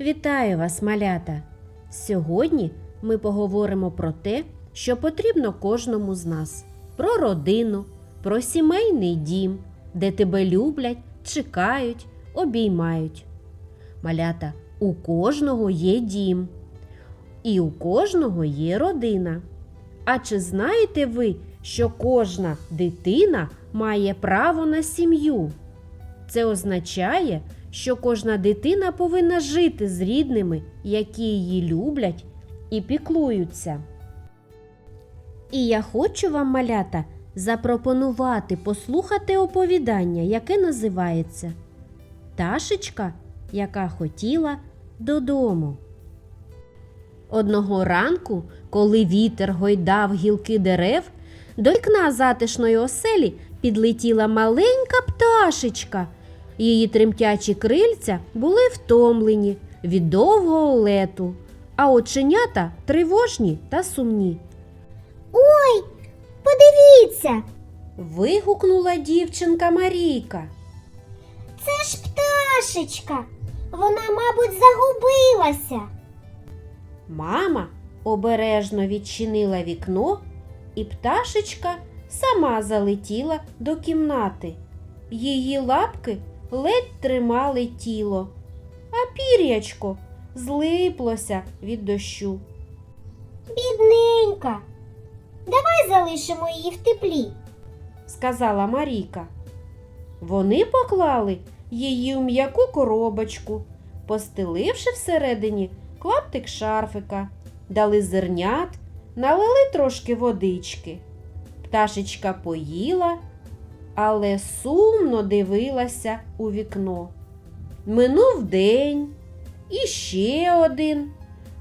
Вітаю вас, малята! Сьогодні ми поговоримо про те, що потрібно кожному з нас: про родину, про сімейний дім, де тебе люблять, чекають, обіймають. Малята, у кожного є дім, і у кожного є родина. А чи знаєте ви, що кожна дитина має право на сім'ю? Це означає, що кожна дитина повинна жити з рідними, які її люблять і піклуються. І я хочу вам, малята, запропонувати послухати оповідання, яке називається Ташечка, яка хотіла додому. Одного ранку, коли вітер гойдав гілки дерев, до вікна затишної оселі підлетіла маленька пташечка. Її тремтячі крильця були втомлені від довгого лету, а оченята тривожні та сумні. Ой, подивіться, Вигукнула дівчинка Марійка. це ж пташечка. Вона, мабуть, загубилася. Мама обережно відчинила вікно, і пташечка сама залетіла до кімнати. Її лапки ледь тримали тіло, а пір'ячко злиплося від дощу. Бідненька. Давай залишимо її в теплі. сказала Марійка. Вони поклали її у м'яку коробочку, постеливши всередині клаптик шарфика, дали зернят, налили трошки водички. Пташечка поїла, але сумно дивилася у вікно. Минув день, і ще один.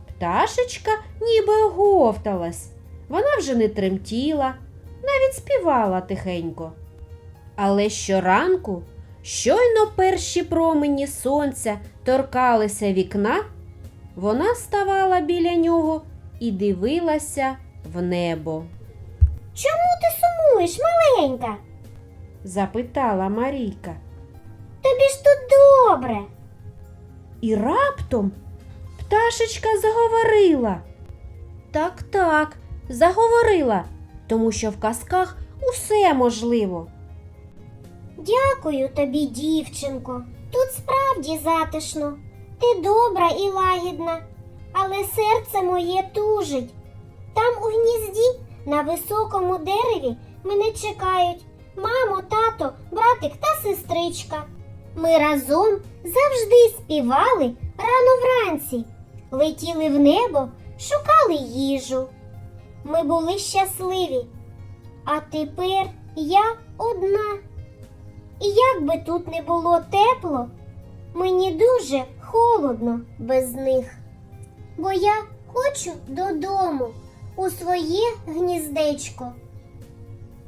Пташечка ніби оговталась. Вона вже не тремтіла, навіть співала тихенько. Але щоранку, щойно перші промені сонця торкалися вікна, вона ставала біля нього і дивилася в небо. Чому ти сумуєш, маленька? Запитала Марійка. Тобі ж тут добре. І раптом пташечка заговорила. Так, так, заговорила, тому що в казках усе можливо. Дякую тобі, дівчинко. Тут справді затишно. Ти добра і лагідна, але серце моє тужить. Там у гнізді на високому дереві мене чекають мамо, тато, братик та сестричка. Ми разом завжди співали рано вранці, летіли в небо, шукали їжу. Ми були щасливі, а тепер я одна. І як би тут не було тепло, мені дуже холодно без них. Бо я хочу додому у своє гніздечко,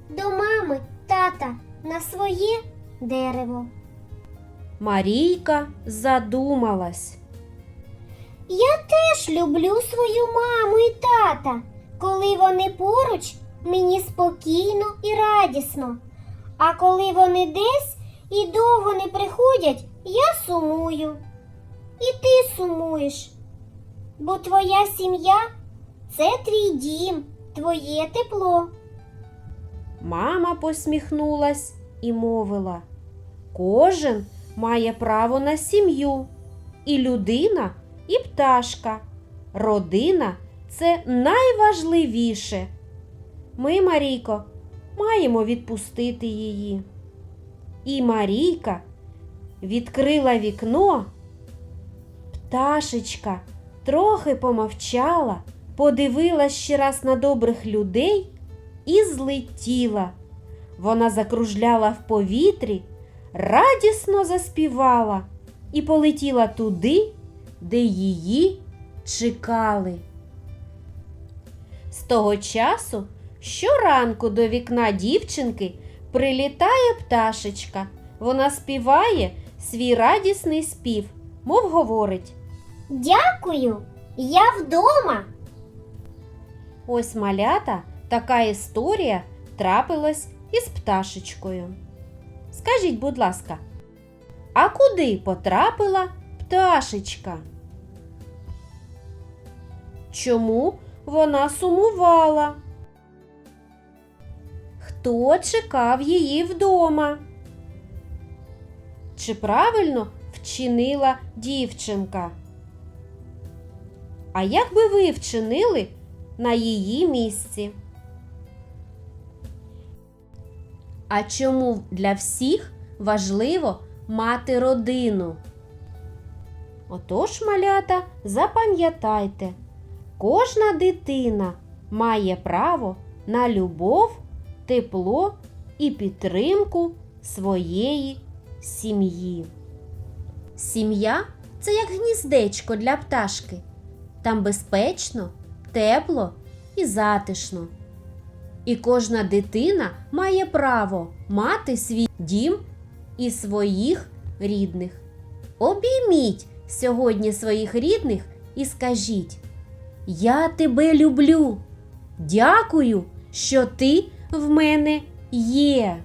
до мами, тата на своє дерево. Марійка задумалась. Я теж люблю свою маму і тата. Коли вони поруч, мені спокійно і радісно. А коли вони десь і довго не приходять, я сумую. І ти сумуєш. Бо твоя сім'я це твій дім, твоє тепло. Мама посміхнулась і мовила: Кожен має право на сім'ю, і людина, і пташка. Родина це найважливіше. Ми, Марійко, маємо відпустити її. І Марійка відкрила вікно. Пташечка трохи помовчала, подивилась ще раз на добрих людей і злетіла. Вона закружляла в повітрі, радісно заспівала і полетіла туди, де її чекали. З того часу щоранку до вікна дівчинки прилітає пташечка. Вона співає свій радісний спів, мов говорить. Дякую, я вдома. Ось малята, така історія трапилась із пташечкою. Скажіть, будь ласка, а куди потрапила пташечка? чому вона сумувала. Хто чекав її вдома? Чи правильно вчинила дівчинка? А як би ви вчинили на її місці? А чому для всіх важливо мати родину? Отож, малята, запам'ятайте, кожна дитина має право на любов, тепло і підтримку своєї сім'ї. Сім'я це як гніздечко для пташки. Там безпечно, тепло і затишно. І кожна дитина має право мати свій дім і своїх рідних. Обійміть сьогодні своїх рідних і скажіть: Я тебе люблю. Дякую, що ти в мене є.